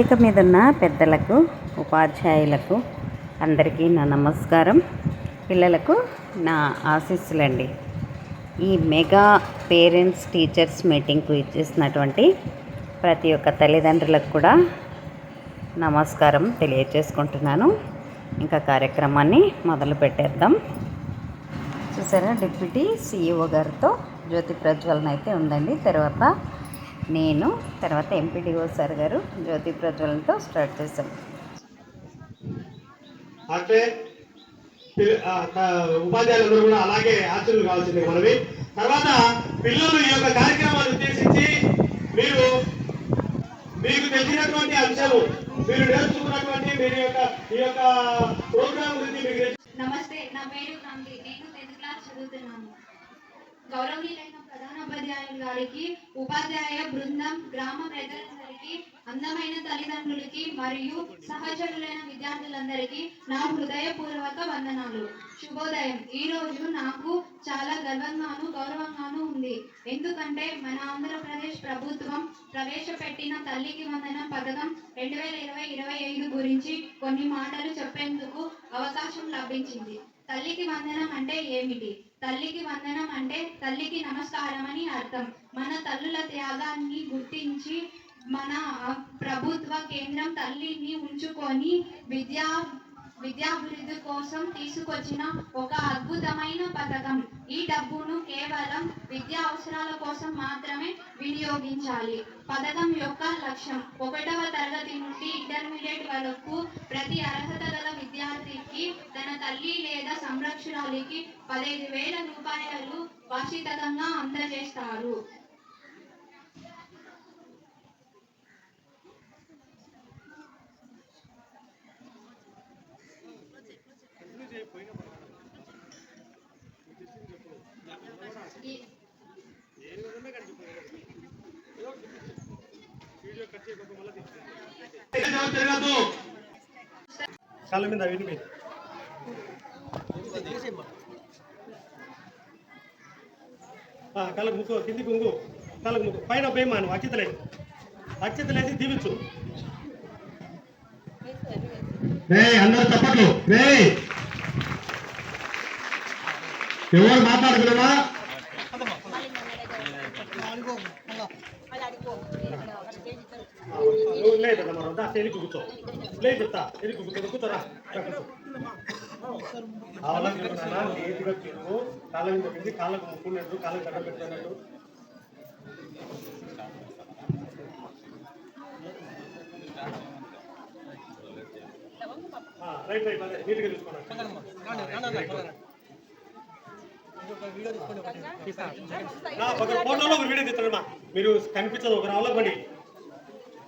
వేదిక మీద ఉన్న పెద్దలకు ఉపాధ్యాయులకు అందరికీ నా నమస్కారం. పిల్లలకు నా ఆశీస్సులండి. ఈ మెగా పేరెంట్స్ టీచర్స్ మీటింగ్కు ఇచ్చేసినటువంటి ప్రతి ఒక్క తల్లిదండ్రులకు కూడా నమస్కారం తెలియజేసుకుంటున్నాను ఇంకా కార్యక్రమాన్ని మొదలు పెట్టేద్దాం. చూసారా డిప్యూటీ సీఈఓ గారితో జ్యోతి ప్రజ్వలన అయితే ఉందండి. తర్వాత నేను తర్వాత ఎంపీడీఓ సార్ గారు జ్యోతి ప్రజ్వలనతో స్టార్ట్ చేశాం. అంటే ఉపాధ్యాయులందరూ కూడా అలాగే ఆచరణ కావాల్సింది మనవి. తర్వాత పిల్లలు ఈ యొక్క కార్యక్రమాన్ని ఉద్దేశించి మీరు మీకు తెలిసినటువంటి అంశము మీరు నేర్చుకున్నటువంటి మీరు యొక్క ఈ యొక్క ప్రోగ్రామ్ గురించి మీకు నమస్తే నా పేరు నంది. నేను టెన్త్ క్లాస్ చదువుతున్నాను. గౌరవనీయులైన ప్రధానోపాధ్యాయులు గారికి ఉపాధ్యాయ బృందం గ్రామ ప్రజలందరికీ అందమైన తల్లిదండ్రులకి మరియు సహచరులైన విద్యార్థులందరికీ నా హృదయపూర్వక వందనాలు. శుభోదయం. ఈ రోజు నాకు చాలా గర్వంగాను గౌరవంగాను ఉంది. ఎందుకంటే మన ఆంధ్రప్రదేశ్ ప్రభుత్వం ప్రవేశపెట్టిన తల్లికి వందనం పథకం రెండు వేల ఇరవై ఇరవై ఐదు గురించి కొన్ని మాటలు చెప్పేందుకు అవకాశం లభించింది. తల్లికి వందనం అంటే ఏమిటి? తల్లికి వందనం అంటే తల్లికి నమస్కారం అని అర్థం. మన తల్లుల త్యాగాన్ని గుర్తించి మన ప్రభుత్వ కేంద్రం తల్లిని ఉంచుకొని విద్యా విద్యాభివృద్ధి కోసం తీసుకొచ్చిన ఒక అద్భుతమైన పథకం. ఈ డబ్బును కేవలం విద్యా అవసరాల కోసం మాత్రమే వినియోగించాలి. పథకం యొక్క లక్ష్యం. ఒకటవ తరగతి నుండి ఇంటర్మీడియట్ వరకు ప్రతి అర్హత గల విద్యార్థికి తన తల్లి లేదా సంరక్షకురాలికి పదహైదు వేల రూపాయలు వార్షికంగా అందజేస్తారు. ఈ- ఎవరు తిరగద్దు. కాళ్ళ మీద వినిపి కళ్ళకు ముక్కు కింది కుంగు కళ్ళకు ముక్కు. పైన భయమాను అక్షతలేదు అచ్చితలేసి దీవించు అందరు చప్పట్లు ఎవరు మాట్లాడుకున్నావా? లేదన్న మనం దా తేలికి కూర్చో. లేదు చెప్తా తేలికి కూర్చో కూర్చోరా. రా, కూర్చో. తిరుగు కాళ్ళ మీద పెట్టి కాళ్ళకు ముక్కున్నట్టు కాళ్ళకి గడ్డ పెట్టినట్టు. రైట్ రైట్ అదే నీట్గా చూసుకోండి. ఫోటోలో ఒక వీడియో మీరు కనిపించదు ఒక రావులో పడి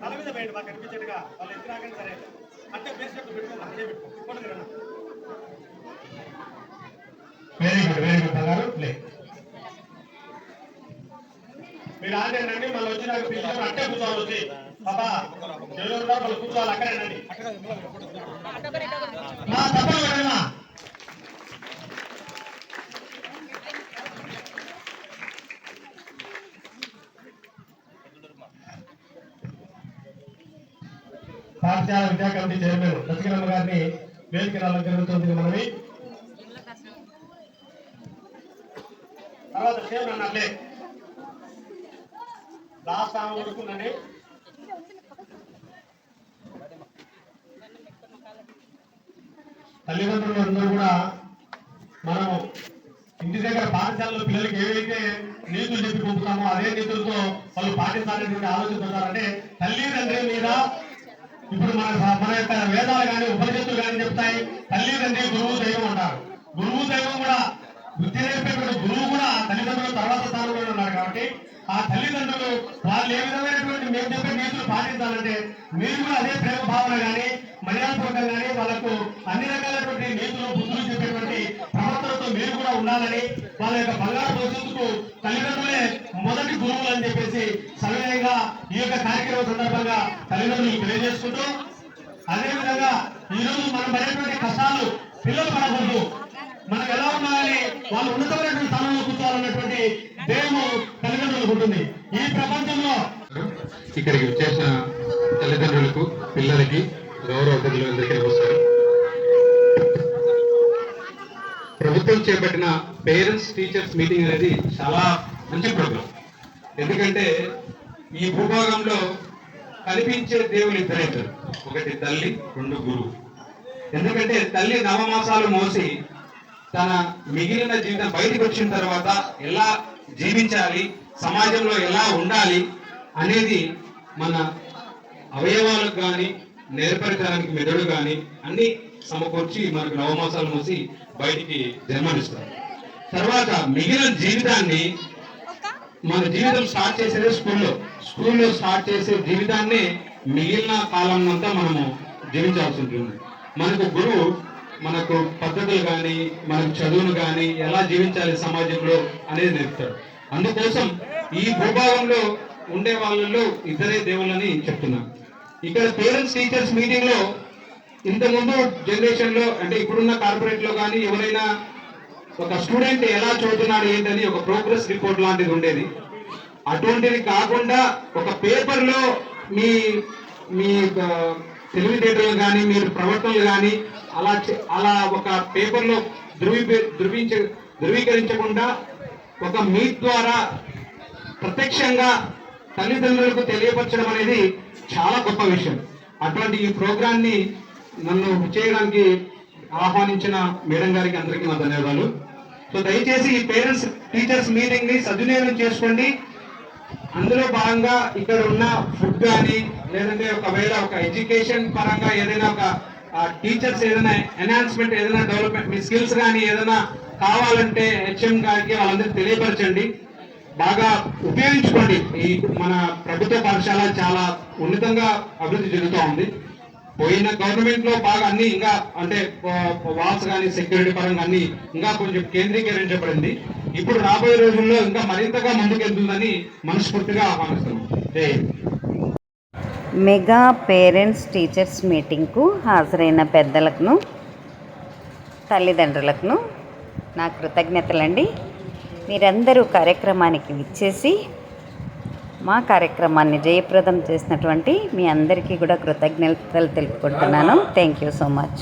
తల మీద వేయండి మాకు కనిపించేట్టుగా వాళ్ళు ఎత్తి రాకని సరే అంటే బేస్ చెప్పు పెట్టుకో అదే పెట్టుకో photo very good very good బంగారు ప్లే మీరు ఆగండి మళ్ళీ వచ్చినాక పిలిచారు అంటే కూర్చోవాలి వచ్చి బాబా ఎవరు ఉన్నారు వాళ్ళు కూర్చోవాలి మా పెట్టమ్మా విద్యా కమిటీ చైర్మన్ దశగిరమ్మ గారిని వేదిక రావడం జరుగుతుంది. మనవి. తర్వాత సేవన్ అన్నట్లే. లాస్ట్ ఆమె కొడుకుందండి తల్లిదండ్రులు అందరూ కూడా మనం ఇంటి దగ్గర పాఠశాలలో పిల్లలకి ఏవైతే నీతులు చెప్పి పంపుతామో అదే నీతులతో వాళ్ళు పాటించాలనేటువంటి ఆలోచిస్తున్నారంటే తల్లిదండ్రుల మీద ఇప్పుడు మన మన యొక్క వేదాలు కానీ ఉపనిషత్తులు కానీ చెప్తాయి. తల్లిదండ్రి గురువు దైవం అంటారు. గురువు దైవం కూడా వృత్తి నేర్పేటువంటి గురువు కూడా ఆ తల్లిదండ్రుల తర్వాత స్థానంలో ఉన్నారు కాబట్టి కాబట్టి ఆ తల్లిదండ్రులు వాళ్ళు ఏ విధమైనటువంటి మేము చెప్పే నీతులు పాటించాలంటే మీరు కూడా అదే ప్రేమ భావన కానీ మర్యాదపూర్వకం కానీ వాళ్ళకు వాళ్ళ యొక్క బంగారు భవిష్యత్తుకు తల్లిదండ్రులే మొదటి గురువులు అని చెప్పేసి సవినయంగా ఈ యొక్క కార్యక్రమం సందర్భంగా తల్లిదండ్రులు తెలియజేసుకుంటూ అదే విధంగా ఈ రోజు మనం పడేటువంటి కష్టాలు పిల్లలు పడకూడదు. మనం ఎలా ఉండాలని వాళ్ళు ఉన్నతమైనటువంటి స్థానంలో కూర్చోవాలన్నటువంటి దేవు తల్లిదండ్రులకు ఉంటుంది. ఈ ప్రపంచంలో ఇక్కడికి వచ్చేసిన తల్లిదండ్రులకు పిల్లలకి గౌరవ అతిథులు అందరికీ నమస్కారం. ప్రభుత్వం చేపట్టిన పేరెంట్స్ టీచర్స్ మీటింగ్ అనేది చాలా మంచి ప్రోగ్రాం. ఎందుకంటే ఈ భూభాగంలో కనిపించే దేవులు ఇద్దరే ఇద్దరు ఒకటి తల్లి రెండు గురువు. ఎందుకంటే తల్లి నవమాసాలు మోసి తన మిగిలిన జీవితం బయటకు వచ్చిన తర్వాత ఎలా జీవించాలి సమాజంలో ఎలా ఉండాలి అనేది మన అవయవాలకు కానీ నేర్పరితనానికి మెదడు కానీ అన్ని సమకూర్చి మనకు నవమాసాలు మూసి బయటికి జన్మనిస్తారు. తర్వాత మిగిలిన జీవితాన్ని మన జీవితం స్టార్ట్ చేసేదే స్కూల్లో. స్కూల్లో స్టార్ట్ చేసే జీవితాన్ని మిగిలిన కాలం అంతా మనము జీవించాల్సి ఉంటుంది. మనకు గురువు మనకు పద్ధతులు కానీ మనకు చదువును కానీ ఎలా జీవించాలి సమాజంలో అనేది నేర్పుతాడు. అందుకోసం ఈ భూభాగంలో ఉండే వాళ్ళలో ఇద్దరే దేవుళ్ళని చెప్తున్నాను. ఇక్కడ పేరెంట్స్ టీచర్స్ మీటింగ్లో ఇంతకుముందు జనరేషన్లో అంటే ఇప్పుడున్న కార్పొరేట్లో కానీ ఎవరైనా ఒక స్టూడెంట్ ఎలా చదువుతున్నాడు ఏంటని ఒక ప్రోగ్రెస్ రిపోర్ట్ లాంటిది ఉండేది. అటువంటిది కాకుండా ఒక పేపర్లో మీ మీ తెలివితేటలు కానీ మీరు ప్రవర్తనలు కానీ అలా అలా ఒక పేపర్లో ధృవీ ధృవీకరించకుండా ఒక మీ ద్వారా ప్రత్యక్షంగా తల్లిదండ్రులకు తెలియపరచడం అనేది చాలా గొప్ప విషయం. అటువంటి ఈ ప్రోగ్రాన్ని నన్ను చేయడానికి ఆహ్వానించిన మేడం గారికి అందరికీ నా ధన్యవాదాలు. సో దయచేసి ఈ పేరెంట్స్ టీచర్స్ మీటింగ్ని సద్వినియోగం చేసుకోండి. అందులో భాగంగా ఇక్కడ ఉన్న ఫుడ్ కానీ లేదంటే ఒకవేళ ఒక ఎడ్యుకేషన్ పరంగా ఏదైనా ఒక టీచర్స్ ఏదైనా ఎన్హాన్స్మెంట్ ఏదైనా డెవలప్మెంట్ మీ స్కిల్స్ కానీ ఏదైనా కావాలంటే హెచ్ఎం గారికి వాళ్ళందరూ తెలియపరచండి. బాగా ఉపయోగించుకోండి. ఈ మన ప్రభుత్వ పాఠశాల చాలా ఉన్నతంగా అభివృద్ధి చెందుతూ ఉంది. పోయిన గవర్నమెంట్లో బాగా అన్ని ఇంకా అంటే వాల్స్ కానీ సెక్యూరిటీ పరంగా అన్ని ఇంకా కొంచెం కేంద్రీకరించబడింది. ఇప్పుడు రాబోయే రోజుల్లో ఇంకా మరింతగా ముందుకెళ్తుందని మనస్ఫూర్తిగా ఆహ్వానిస్తున్నాం. మెగా పేరెంట్స్ టీచర్స్ మీటింగ్కు హాజరైన పెద్దలకును తల్లిదండ్రులకును నా కృతజ్ఞతలండి. మీరందరూ కార్యక్రమానికి విచ్చేసి మా కార్యక్రమాన్ని జయప్రదం చేసినటువంటి మీ అందరికీ కూడా కృతజ్ఞతలు తెలుపుకుంటున్నాను. Thank you so much